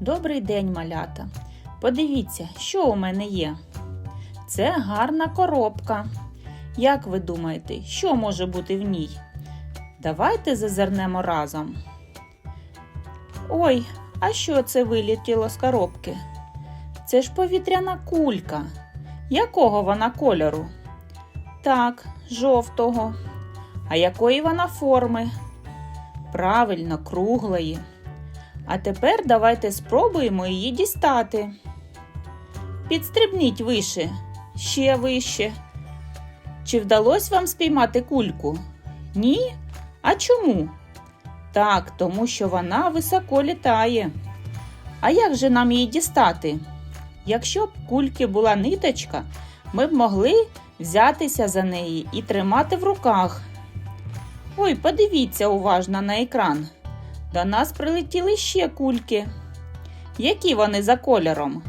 Добрий день, малята. Подивіться, що у мене є. Це гарна коробка. Як ви думаєте, що може бути в ній? Давайте зазирнемо разом. Ой, а що це вилетіло з коробки? Це ж повітряна кулька. Якого вона кольору? Так, жовтого. А якої вона форми? Правильно, круглої. А тепер давайте спробуємо її дістати. Підстрибніть вище, ще вище. Чи вдалося вам спіймати кульку? Ні? А чому? Так, тому що вона високо літає. А як же нам її дістати? Якщо б кульки була ниточка, ми б могли взятися за неї і тримати в руках. Ой, подивіться уважно на екран. До нас прилетіли ще кульки. Які вони за кольором?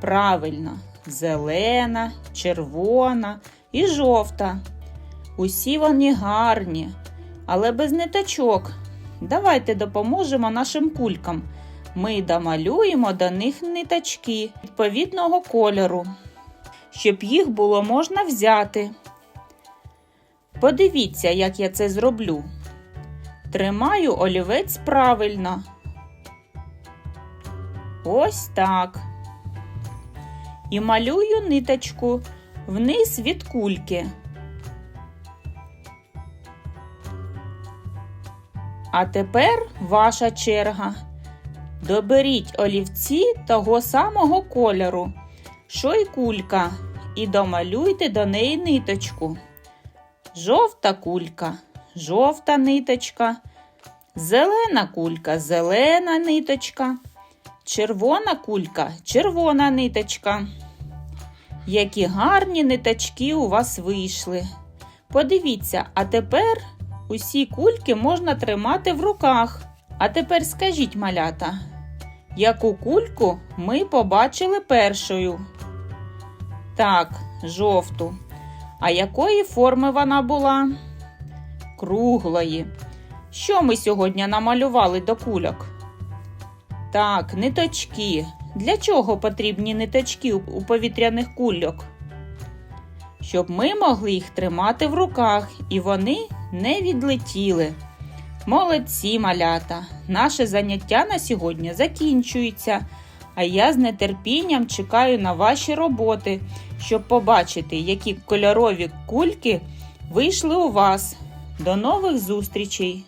Правильно, зелена, червона і жовта. Усі вони гарні, але без ниточок. Давайте допоможемо нашим кулькам. Ми домалюємо до них ниточки відповідного кольору, щоб їх було можна взяти. Подивіться, як я це зроблю. Тримаю олівець правильно. Ось так. І малюю ниточку вниз від кульки. А тепер ваша черга. Доберіть олівці того самого кольору, що й кулька, і домалюйте до неї ниточку. Жовта кулька, жовта ниточка, зелена кулька, зелена ниточка, червона кулька, червона ниточка. Які гарні ниточки у вас вийшли. Подивіться, а тепер усі кульки можна тримати в руках. А тепер скажіть, малята, яку кульку ми побачили першою? Так, жовту. А якої форми вона була? Круглої. Що ми сьогодні намалювали до кульок? Так, ниточки. Для чого потрібні ниточки у повітряних кульок? Щоб ми могли їх тримати в руках і вони не відлетіли. Молодці, малята! Наше заняття на сьогодні закінчується. А я з нетерпінням чекаю на ваші роботи, щоб побачити, які кольорові кульки вийшли у вас. До нових зустрічей!